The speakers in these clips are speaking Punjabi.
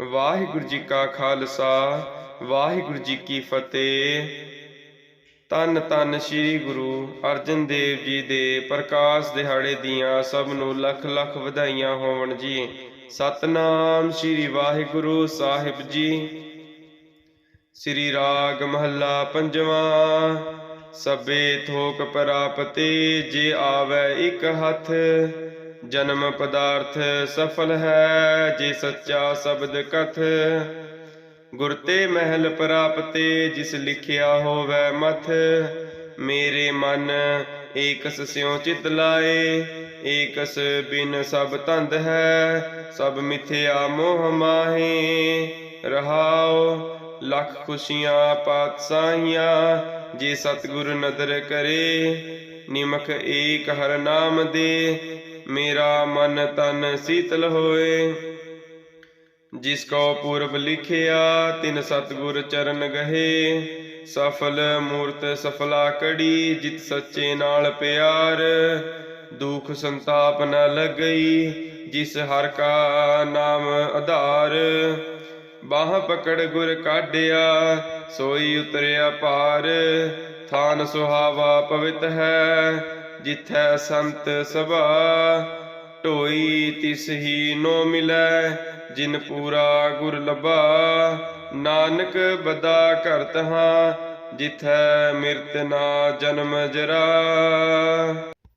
ਵਾਹਿਗੁਰੂ ਜੀ ਕਾ ਖਾਲਸਾ, ਵਾਹਿਗੁਰੂ ਜੀ ਕੀ ਫਤਿਹ। ਤਨ ਤਨ ਸ੍ਰੀ ਗੁਰੂ ਅਰਜਨ ਦੇਵ ਜੀ ਦੇ ਪ੍ਰਕਾਸ਼ ਦਿਹਾੜੇ ਦੀਆਂ ਸਭ ਨੂੰ ਲੱਖ ਲੱਖ ਵਧਾਈਆਂ ਹੋਵਣ ਜੀ। ਸਤਨਾਮ ਸ੍ਰੀ ਵਾਹਿਗੁਰੂ ਸਾਹਿਬ ਜੀ। ਸ੍ਰੀ ਰਾਗ ਮਹੱਲਾ ਪੰਜਵਾਂ, ਸਭੇ ਥੋਕ ਪ੍ਰਾਪਤੇ ਜੇ ਆਵੇ ਇੱਕ ਹੱਥ। ਜਨਮ ਪਦਾਰਥ ਸਫਲ ਹੈ, ਜੇ ਸੱਚਾ ਸ਼ਬਦ ਕਥ। ਗੁਰ ਤੇ ਮਹਿਲ ਪ੍ਰਾਪਤੇ, ਜਿਸ ਲਿਖਿਆ ਹੋਵੇ ਮਥ। ਮੇਰੇ ਮਨ ਏਕਸ ਸਿਉ ਚਿਤ ਲਾਏ, ਏਕਸ ਬਿਨ ਸਭ ਤੰਦ ਹੈ, ਸਭ ਮਿਥਿਆ ਮੋਹ ਮਾਹੇ। ਰਹਾਓ ਲੱਖ ਖੁਸ਼ੀਆਂ ਪਾਤਸ਼ਾਹੀਆਂ, ਜੇ ਸਤਿਗੁਰ ਨਦਰ ਕਰੇ, ਨਿਮਖ ਏਕ ਹਰ ਨਾਮ ਦੇ। ਮੇਰਾ ਮਨ ਤਨ ਸੀਤਲ ਹੋਏ। ਜਿਸ ਕੋ ਪੂਰਬ ਲਿਖਿਆ, ਤਿਨ ਸਤਿਗੁਰ ਚਰਨ ਗਹੇ। ਸਫਲ ਮੂਰਤ ਸਫਲਾ ਕੜੀ, ਜਿਤ ਸੱਚੇ ਨਾਲ ਪਿਆਰ। ਦੁਖ ਸੰਤਾਪ ਨ ਲੱਗਈ, ਜਿਸ ਹਰ ਕਾ ਨਾਮ ਆਧਾਰ। ਬਾਹ ਪਕੜ ਗੁਰ ਕਾਢਿਆ, ਸੋਈ ਉਤਰਿਆ ਪਾਰ ਥਾਨ ਸੁਹਾਵਾ ਪਵਿਤ ਹੈ, ਜਿਥੈ ਸੰਤ ਸਭਾ। ਢੋਈ ਤਿਸ ਹੀ ਨੋ ਮਿਲੈ, ਜਿਨ ਪੂਰਾ ਗੁਰ ਲਭਾ। ਨਾਨਕ ਬਦਾ ਕਰਤ ਹਾਂ, ਜਿਥੈ ਮਿਰਤ ਨਾ ਜਨਮ ਜਰਾ।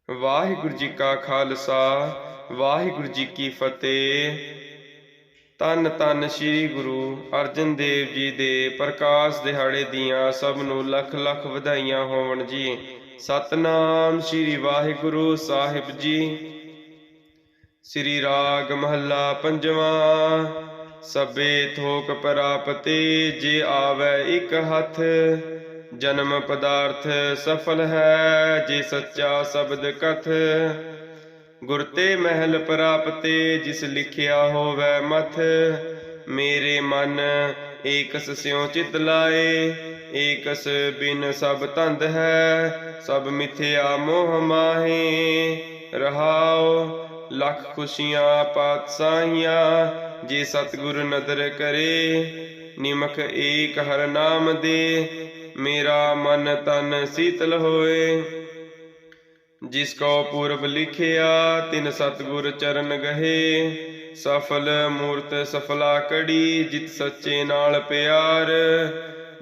ਵਾਹਿਗੁਰੂ ਜੀ ਕਾ ਖਾਲਸਾ, ਵਾਹਿਗੁਰੂ ਜੀ ਕੀ ਫਤਿਹ। ਤਨ ਤਨ ਸ੍ਰੀ ਗੁਰੂ ਅਰਜਨ ਦੇਵ ਜੀ ਦੇ ਪ੍ਰਕਾਸ਼ ਦਿਹਾੜੇ ਦੀਆਂ ਸਭ ਨੂੰ ਲੱਖ ਲੱਖ ਵਧਾਈਆਂ ਹੋਵਣ ਜੀ। ਸਤਨਾਮ ਸ੍ਰੀ ਵਾਹਿਗੁਰੂ ਸਾਹਿਬ ਜੀ। ਸ੍ਰੀ ਰਾਗ ਮਹੱਲਾ ਪੰਜਵਾਂ, ਸਭੇ ਥੋਕ ਪ੍ਰਾਪਤੇ ਜੇ ਆਵੇ ਇੱਕ ਹੱਥ, ਜਨਮ ਪਦਾਰਥ ਸਫਲ ਹੈ ਜੇ ਸੱਚਾ ਸ਼ਬਦ ਕਥ। ਗੁਰ ਤੇ ਮਹਿਲ ਪ੍ਰਾਪਤੇ, ਜਿਸ ਲਿਖਿਆ ਹੋਵੇ ਮਥ, ਮੇਰੇ ਮਨ ਏਕਸ ਸਿਉ ਚਿਤ ਲਾਏ। ਏਕਸ ਬਿਨ ਸਭ ਤੰਦ ਹੈ, ਸਭ ਮਿਥਿਆ ਮੋਹ ਮਾਹੇ। ਰਹਾਉ ਲੱਖ ਖੁਸ਼ੀਆਂ ਪਾਤਸ਼ਾਹੀਆਂ ਜੇ ਸਤਿਗੁਰ ਨਦਰ ਕਰੇ, ਨਿਮਖ ਏਕ ਹਰ ਨਾਮ ਦੇ। ਮੇਰਾ ਮਨ ਤਨ ਸੀਤਲ ਹੋਏ। ਜਿਸ ਕੋ ਪੂਰਬ ਲਿਖਿਆ, ਤਿਨ ਸਤਿਗੁਰ ਚਰਨ ਗਹੇ। ਸਫਲ ਮੂਰਤ ਸਫਲਾ ਕੜੀ, ਜਿਤ ਸੱਚੇ ਨਾਲ ਪਿਆਰ।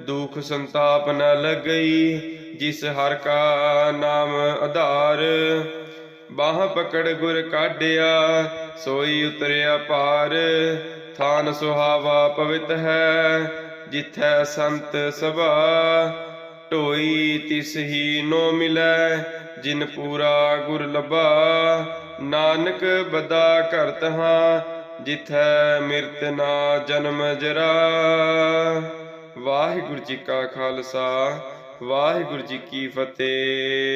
ਦੁਖ ਸੰਤਾਪ ਨ ਲੱਗਈ, ਜਿਸ ਹਰ ਕਾ ਨਾਮ ਆਧਾਰ। ਬਾਹ ਪਕੜ ਗੁਰ ਕਾਢਿਆ, ਸੋਈ ਉਤਰਿਆ ਪਾਰ ਥਾਨ ਸੁਹਾਵਾ ਪਵਿੱਤ ਹੈ, ਜਿਥੈ ਸੰਤ ਸਭਾ। ਢੋਈ ਤਿਸ ਹੀ ਨੋ ਮਿਲੈ, ਜਿਨ ਪੂਰਾ ਗੁਰ ਲਭਾ। ਨਾਨਕ ਬਦਾ ਕਰਤ ਹਾਂ, ਜਿਥੈ ਮਿਰਤ ਨਾ ਜਨਮ ਜਰਾ। ਵਾਹਿਗੁਰੂ ਜੀ ਕਾ ਖਾਲਸਾ, ਵਾਹਿਗੁਰੂ ਜੀ ਕੀ ਫਤਿਹ।